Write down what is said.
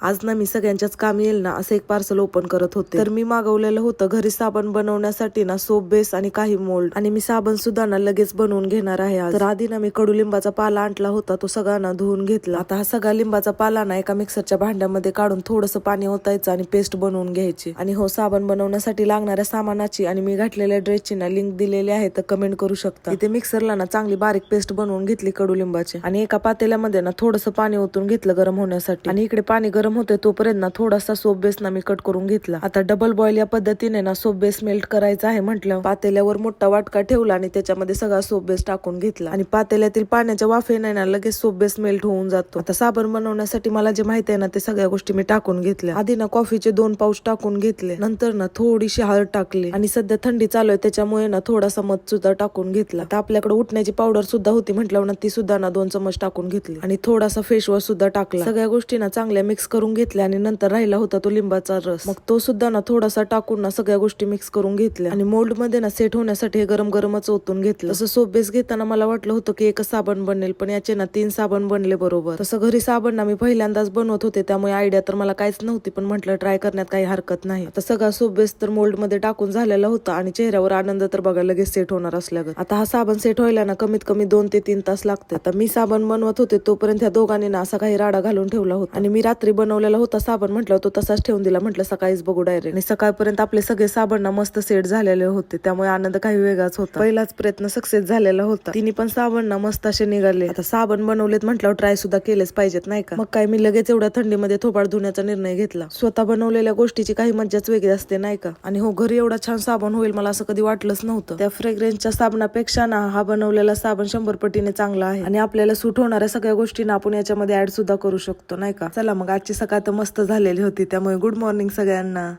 आज ना मी सगळ्यांच्याच काम येईल ना असं एक पार्सल ओपन करत होते. तर मी मागवलेलं होतं घरी साबण बनवण्यासाठी ना सोप बेस आणि काही मोल्ड आणि मी साबण सुद्धा ना लगेच बनवून घेणार आहे तर आधी ना मी कडुलिंबाचा पाला आणला होता तो सगळा ना धुवून घेतला. आता हा सगळा लिंबाचा पाला ना एका मिक्सरच्या भांड्यामध्ये काढून थोडंसं पाणी ओतायचं आणि पेस्ट बनवून घ्यायची. आणि हो साबण बनवण्यासाठी लागणाऱ्या सामानाची आणि मी घातलेल्या ड्रेसची ना लिंक दिलेली आहे तर कमेंट करू शकता. इथे मिक्सरला ना चांगली बारीक पेस्ट बनवून घेतली कडुलिंबाची आणि एका पातेल्यामध्ये ना थोडंसं पाणी ओतून घेतलं गरम होण्यासाठी. आणि इकडे पाणी गरम होते तोपर्यंत ना थोडासा सोप बेस ना मी कट करून घेतला. आता डबल बॉईल या पद्धतीने ना सोप बेस मेल्ट करायचा आहे म्हटलं. पातेल्यावर मोठा वाटका ठेवला आणि त्याच्यामध्ये सगळा सोप बेस टाकून घेतला. आणि पातेल्यातील पाण्याच्या वाफेने ना लगेच सोप बेस मेल्ट होऊन जातो. आता साबण बनवण्यासाठी मला जे माहिती आहे ना ते सगळ्या गोष्टी मी टाकून घेतल्या. आधी ना कॉफीचे दोन पाऊच टाकून घेतले. नंतर ना थोडीशी हळद टाकली. आणि सध्या थंडी चालू आहे त्याच्यामुळे ना थोडासा मध सुद्धा टाकून घेतला. आता आपल्याकडे उठण्याची पावडर सुद्धा होती म्हटल्यावर ना ती सुद्धा ना दोन चमच टाकून घेतली. आणि थोडासा फेस वॉश सुद्धा टाकला. सगळ्या गोष्टी ना चांगल्या मिक्स करून करून घेतल्या आणि नंतर राहिला होता तो लिंबाचा रस. मग तो सुद्धा ना थोडासा टाकून ना सगळ्या गोष्टी मिक्स करून घेतल्या. आणि मोल्डमध्ये ना सेट होण्यासाठी हे गरम गरमच ओतून घेतलं. तसं सोप बेस घेताना मला वाटलं होतं की एकच साबण बनेल पण याचे ना तीन साबण बनले बरोबर. तसं घरी साबण ना मी पहिल्यांदाच बनवत होते त्यामुळे आयडिया तर मला काहीच नव्हती पण म्हटलं ट्राय करण्यात काही हरकत नाही. आता सगळा सोप बेस तर मोल्डमध्ये टाकून झालेला होता आणि चेहऱ्यावर आनंद तर बघा लगेच सेट होणार असल्यागत. आता हा साबण सेट व्हायला ना कमीत कमी दोन ते तीन तास लागते आता मी साबण बनवत होते तोपर्यंत ह्या दोघांनी ना असा काही राडा घालून ठेवला होता. आणि मी रात्री बनवलेला होता साबण म्हटलं तो तसाच ठेवून दिला. म्हटलं सकाळीच बघू डायरेक्ट आणि सकाळपर्यंत आपले सगळे साबण ना मस्त सेट झालेले होते. त्यामुळे आनंद काही वेगळाच होता. पहिलाच प्रयत्न सक्सेस झालेला होता. तिने पण साबण ना मस्त असे निघाले. आता साबण बनवलेत म्हटल्यावर ट्राय सुद्धा केलेच पाहिजेत नाही का? मग काय मी लगेच एवढ्या थंडीमध्ये थोपाड धुण्याचा निर्णय घेतला. स्वतः बनवलेल्या गोष्टीची काही मज्जाच वेगळी असते नाही का? आणि हो घरी एवढा छान साबण होईल मला असं कधी वाटलंच नव्हतं. त्या फ्रेग्रन्सच्या साबणापेक्षा ना हा बनवलेला साबण शंभर पटीने चांगला आहे. आणि आपल्याला सूट होणाऱ्या सगळ्या गोष्टींना आपण याच्यामध्ये ऍड सुद्धा करू शकतो नाही का? चला मग आजची सकाळ तर मस्त झालेली होती त्यामुळे गुड मॉर्निंग सगळ्यांना.